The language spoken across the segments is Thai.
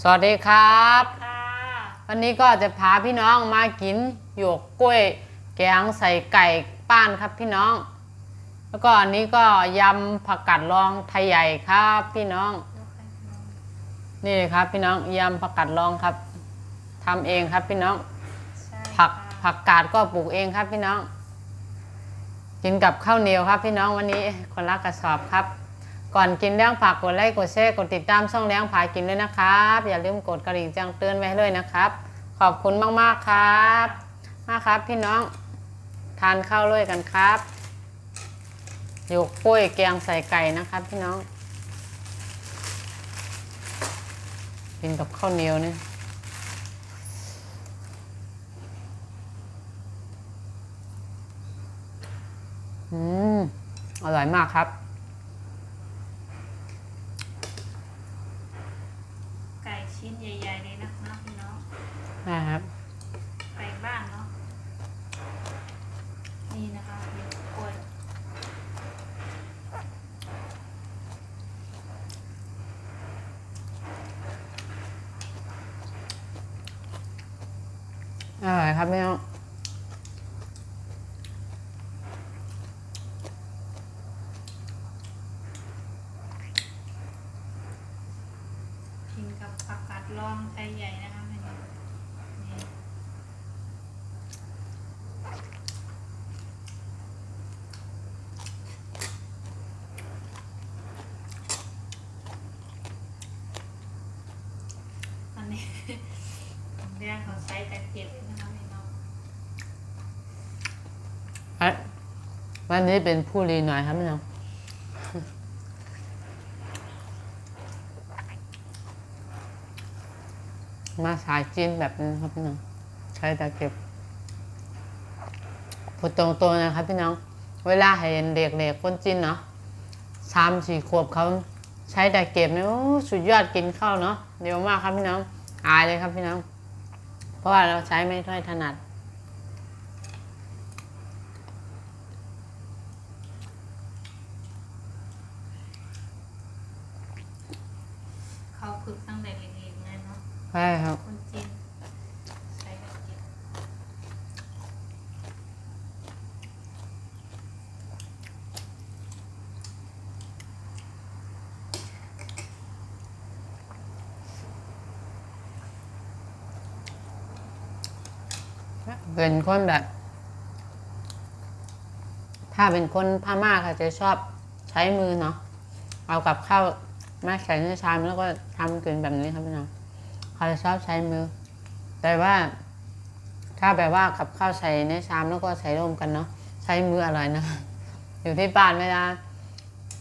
สวัสดีครับ ค่ะวันนี้ก็จะพาพี่น้องมากินหยวกกล้วยแกงใส่ไก่ป้านครับพี่น้อง แล้วก็อันนี้ก็ยำผักกัดรองไทยใหญ่ครับพี่น้อง นี่ครับพี่น้องยำผักกัดรองครับทำเองครับพี่น้อง ใช่ผักค่ะผักกาดก็ปลูกเองครับพี่น้อง กินกับข้าวเหนียวครับพี่น้องวันนี้คนละกระสอบครับ ก่อนกินเลี้ยงผักกดไลค์กดแชร์กดติดตามช่องเลี้ยงผากินด้วยนะครับ อย่าลืมกดกระดิ่งแจ้งเตือนไว้ให้ด้วยนะครับ ขอบคุณมากๆครับ มากครับพี่น้องทานข้าวด้วยกันครับหยกกล้วยแกงใส่ไก่นะครับพี่น้อง กินกับข้าวเหนียวนี่อืม อร่อยมากครับ ไก่ ชิ้นใหญ่ๆเลยนะคะพี่น้องนะครับไก่บ้านเนาะนี่นะคะเดี๋ยวกล้วยอร่อยครับพี่น้อง กินกับผักกาดลองไทยใหญ่นะคะพี่น้องนี่อันนี้ เรียกเขา ใช้แต่เก็บนะคะพี่น้องวันนี้เป็นผู้รีหน่อยครับพี่น้องมาสายจีนแบบนี้ครับพี่น้องใช้ตะเก็บพูดตรงๆนะครับพี่น้อง เวลาเห็นเด็กๆคนจีนเนาะสามสี่ขวบเขาใช้ตะเก็บเนี่ยสุดยอดกินข้าวเนาะเร็วมากครับพี่น้องอายเลยครับพี่น้อง ราะว่าเราใช้ไม่ค่อยถนัด เขาฝึกตั้งแต่เล็กๆเลยเนาะใช่ครับคนจีนใช้แบบเก็บ เป็นคนแบบ ถ้าเป็นคนพม่าเขาจะชอบใช้มือเนาะเอากับข้าวมาใส่ในชามแล้วก็ทำกินแบบนี้ครับพี่น้องเขาจะชอบใช้มือ แต่ว่าถ้าแบบว่ากับข้าวใส่ในชามแล้วก็ใส่ร่วมกันเนาะใช้มืออร่อยนะ อยู่ที่บ้านเวลา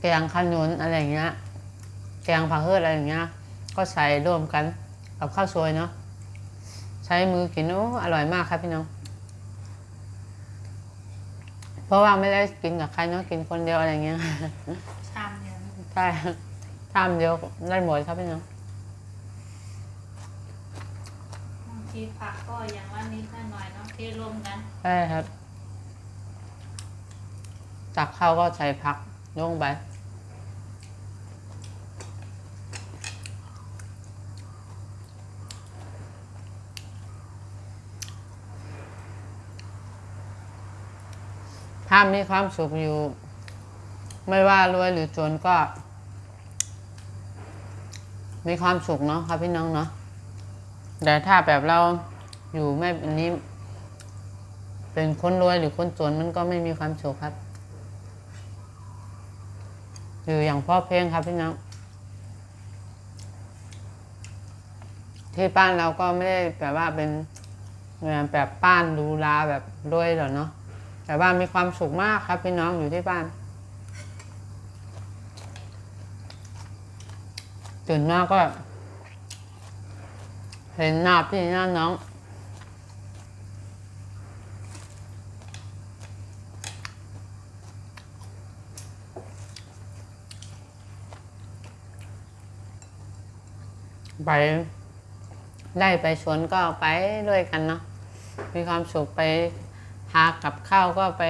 แกงขนุนอะไรอย่างเงี้ยแกงผักเฮือดอะไรอย่างเงี้ย ก็ใส่ร่วมกันกับข้าวสวยเนาะใช้มือกินโอ้อร่อยมากครับพี่น้อง เพราะว่าไม่ได้กินกับใครเนาะกินคนเดียวอะไรเงี้ย ชามเดียวนะใช่ทำเดียวได้หมดครับพี่น้องบางทีผักก็อย่างละนิดละหน่อยเนาะเทรวมกันใช่ครับตักข้าวก็ใส่ผักลงไป ถ้ามีความสุขอยู่ ไม่ว่ารวยหรือจนก็ มีความสุขเนาะครับพี่น้องเนาะแต่ถ้าแบบเราอยู่ไม่อันนี้ เป็นคนรวยหรือคนจนมันก็ไม่มีความสุขครับ อยู่อย่างพ่อเพียงครับพี่น้องที่บ้านเราก็ไม่ได้แบบว่าเป็นแบบบ้านดูลาแบบรวยหรอกเนาะ แต่ว่ามีความสุขมากครับพี่น้องอยู่ที่บ้าน ตื่นมาก็ เห็นหน้าพี่หน้าน้อง ไปไล่ไปสวนก็ไปด้วยกันเนาะมีความสุขไป หากับข้าวก็ไป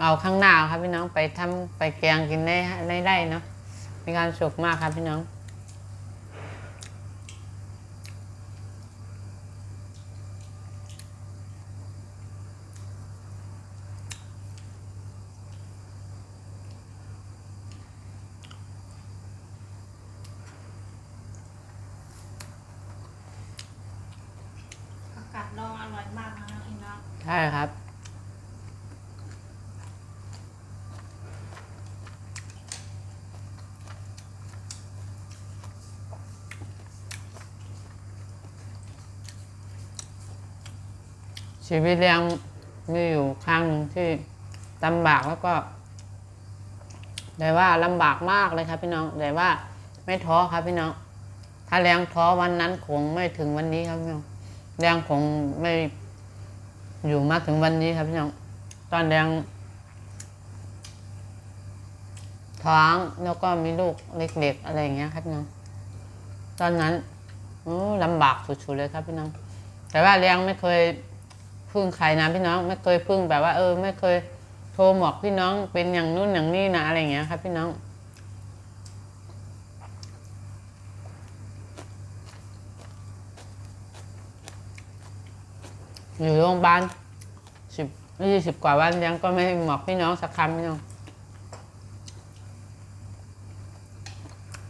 เอาข้างหน้าครับพี่น้องไปทำไปแกงกินได้ได้ได้เนาะมีความสุขมากครับพี่น้อง ด องอร่อยมากนะพี่น้องใช่ครับ ชีวิตยังมีอยู่ครั้งหนึ่งที่ลำบากแล้วก็แต่ว่าลำบากมากเลยครับพี่น้องแต่ว่าไม่ท้อครับพี่น้อง ถ้าแรงท้อวันนั้นคงไม่ถึงวันนี้ครับพี่น้อง แรงคงไม่อยู่มาถึงวันนี้ครับพี่น้อง ตอนแรงท้องแล้วก็มีลูกเล็กๆอะไรอย่างเงี้ยครับพี่น้อง ตอนนั้นลำบากสุดๆเลยครับพี่น้อง แต่ว่าแรงไม่เคยพึ่งใครนะพี่น้อง ไม่เคยพึ่งแบบว่า เออ ไม่เคยโทรบอกพี่น้องเป็นอย่างนู้นอย่างนี้นะอะไรอย่างเงี้ยครับพี่น้อง อยู่โรงพยาบาลสิบยี่สิบกว่าวันยังก็ไม่บอกพี่น้องสักคำพี่น้อง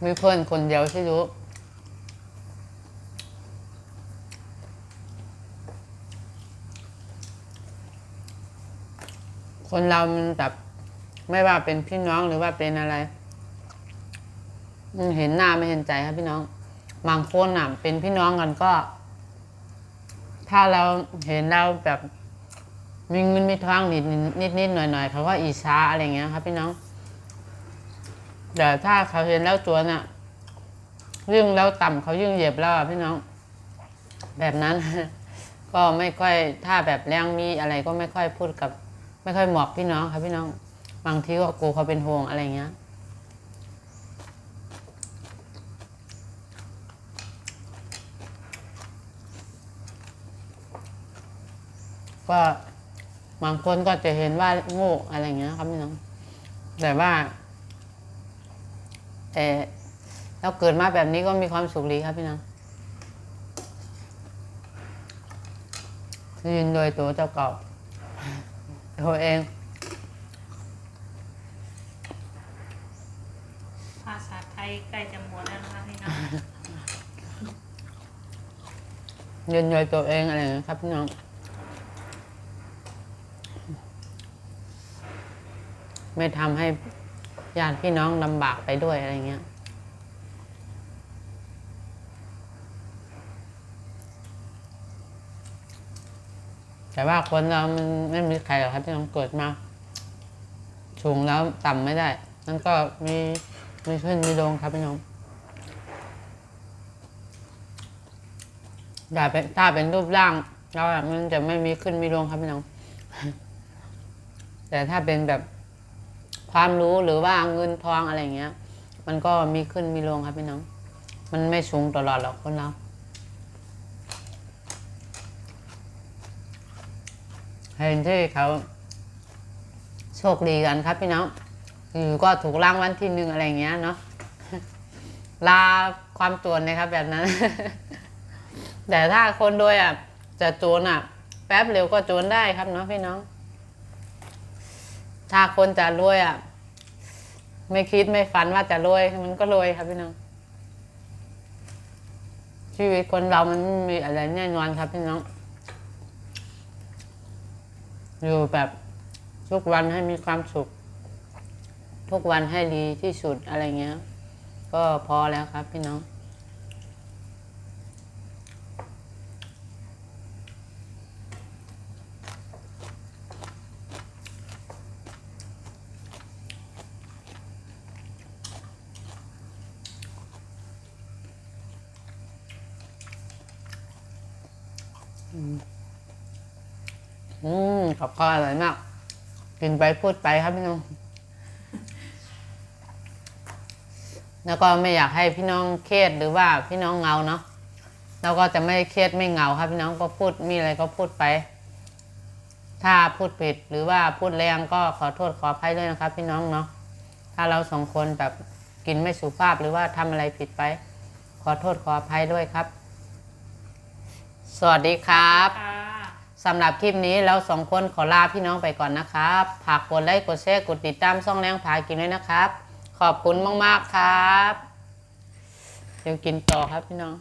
มีเพื่อนคนเดียวที่รู้คนเรามันแบบไม่ว่าเป็นพี่น้องหรือว่าเป็นอะไรเห็นหน้าไม่เห็นใจครับพี่น้อง บางคนอะเป็นพี่น้องกันก็ ถ้าเราเห็นเราแบบมีเงินมีทองนิดนิดนิดหน่อยหน่อยเขาก็อีช้าอะไรเงี้ยครับ พี่น้อง แต่ถ้าเขาเห็นแล้วจวนอะยิ่งแล้วต่ำเขายิ่งเหยียบเราอะพี่น้อง แบบนั้น ก็ไม่ค่อยถ้าแบบแรงมีอะไรก็ไม่ค่อยพูดกับ ไม่ค่อยเหมาะพี่น้องครับพี่น้อง บางทีก็กลัวเขาเป็นห่วงอะไรเงี้ย ก็บางคนก็จะเห็นว่าโง่อะไรเงี้ยครับพี่น้อง แต่ว่าแต่เราเกิดมาแบบนี้ก็มีความสุขดีครับพี่น้องยืนโดยตัวเจ้าเก่าตัวเองภาษาไทยใกล้จะหมดแล้วนะคะพี่น้องยืนโดยตัวเองอะไรอย่างเงี้ยครับพี่น้อง ไม่ทำให้ญาติพี่น้องลำบากไปด้วยอะไรเงี้ย แต่ว่าคนเรามันไม่มีใครหรอกครับที่ต้องเกิดมาสูงแล้วต่ำไม่ได้ นั่นก็มีมีขึ้นมีลงครับพี่น้องอย่าเป็นถ้าเป็นรูปร่างเรามันจะไม่มีขึ้นมีลงครับพี่น้อง แต่ถ้าเป็นแบบ ความรู้หรือว่าเงินทองอะไรเงี้ย มันก็มีขึ้นมีลงครับพี่น้อง มันไม่สูงตลอดหรอกคนเราเห็นที่เขาโชคดีกันครับพี่น้องอยู่ก็ถูกรางวัลที่หนึ่งอะไรเงี้ยเนาะลาความจนนะครับแบบนั้น แต่ถ้าคนรวยอะจะจนอะ แป๊บเร็วก็จนได้ครับเนาะพี่น้อง ถ้าคนจะรวยอะ ไม่คิดไม่ฝันว่าจะรวย มันก็รวยครับพี่น้อง ชีวิตคนเรามันไม่มีอะไรแน่นอนครับพี่น้อง อยู่แบบทุกวันให้มีความสุข ทุกวันให้ดีที่สุดอะไรเงี้ย ก็พอแล้วครับพี่น้อง อืม กับข้าวอร่อยมาก กินไปพูดไปครับพี่น้อง แล้วก็ไม่อยากให้พี่น้องเครียดหรือว่าพี่น้องเงาเนาะเราก็จะไม่เครียดไม่เงาครับ พี่น้องก็พูดมีอะไรก็พูดไป ถ้าพูดผิดหรือว่าพูดแรงก็ขอโทษขออภัยด้วยนะครับ พี่น้องเนาะถ้าเราสองคนแบบกินไม่สุภาพหรือว่าทำอะไรผิดไป ขอโทษขออภัยด้วยครับ สวัสดีครับ สำหรับคลิปนี้เราสองคนขอลาพี่น้องไปก่อนนะครับฝากกดไลค์กดแชร์กดติดตามช่องแรงผากินด้วยนะครับ ขอบคุณมาก ๆ ครับ เดี๋ยวกินต่อครับพี่น้อง